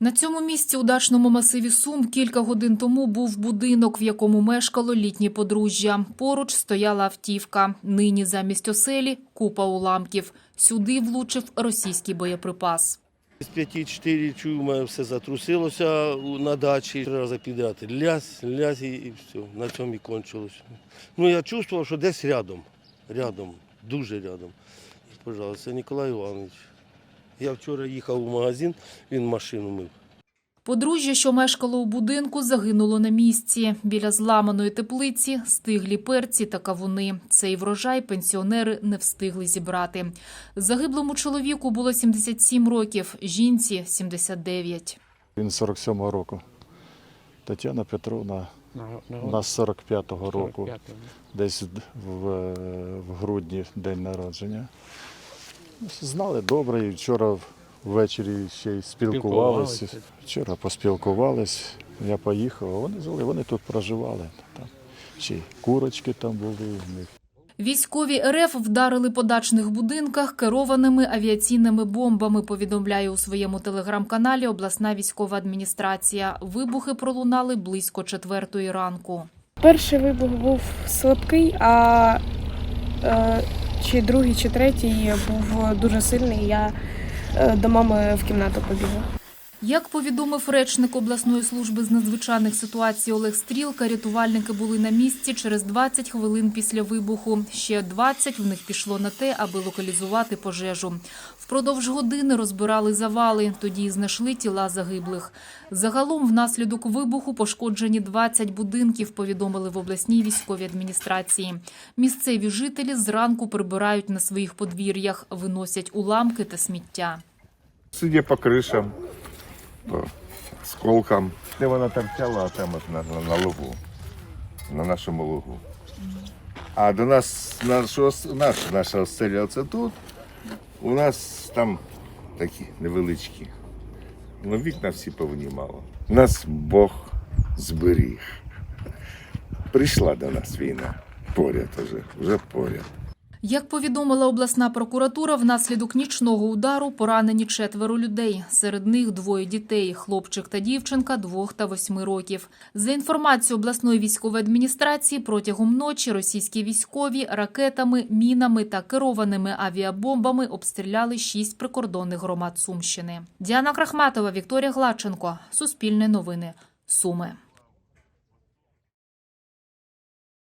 На цьому місці у дачному масиві Сум кілька годин тому був будинок, в якому мешкало літнє подружжя. Поруч стояла автівка. Нині замість оселі купа уламків. Сюди влучив російський боєприпас. З 5-4 чую, у мене все затрусилося на дачі. Три рази підряд. Лясь, лясь і все. На цьому і кончилось. Ну я чувствував, що десь рядом. Рядом, дуже рядом. Пожалуйста, Ніколай Іванович. Я вчора їхав у магазин, він машину мив. Подружжя, що мешкало у будинку, загинуло на місці. Біля зламаної теплиці стиглі перці та кавуни. Цей врожай пенсіонери не встигли зібрати. Загиблому чоловіку було 77 років, жінці 79. Він 47-го року. Тетяна Петровна На, на нас 45-го року, десь в, в грудні день народження. Знали добре, і вчора ввечері ще й спілкувалися. Спілкувалися. Вчора поспілкувались, я поїхав, а вони жили, вони тут проживали. Там ще й курочки там були в них. Військові РФ вдарили по дачних будинках керованими авіаційними бомбами, повідомляє у своєму телеграм-каналі обласна військова адміністрація. Вибухи пролунали близько четвертої ранку. Перший вибух був слабкий, а е, чи другий, чи третій був дуже сильний. Я е, до мами в кімнату побігла. Як повідомив речник обласної служби з надзвичайних ситуацій Олег Стрілка, рятувальники були на місці через 20 хвилин після вибуху. Ще 20 в них пішло на те, аби локалізувати пожежу. Впродовж години розбирали завали, тоді знайшли тіла загиблих. Загалом внаслідок вибуху пошкоджені 20 будинків, повідомили в обласній військовій адміністрації. Місцеві жителі зранку прибирають на своїх подвір'ях, виносять уламки та сміття. Судя по кришам, по сколкам. Де вона торчала, а там на, на, на лугу, на нашому лугу. А до нас нашого, наш, наша оселя оце тут. У нас там такі невеличкі. Ну, вікна всі повнімало. Нас Бог зберіг. Прийшла до нас війна. Поряд уже, вже поряд. Як повідомила обласна прокуратура, внаслідок нічного удару поранені четверо людей. Серед них двоє дітей – хлопчик та дівчинка двох та восьми років. За інформацією обласної військової адміністрації, протягом ночі російські військові ракетами, мінами та керованими авіабомбами обстріляли шість прикордонних громад Сумщини. Діана Крахматова, Вікторія Гладченко. Суспільне новини. Суми.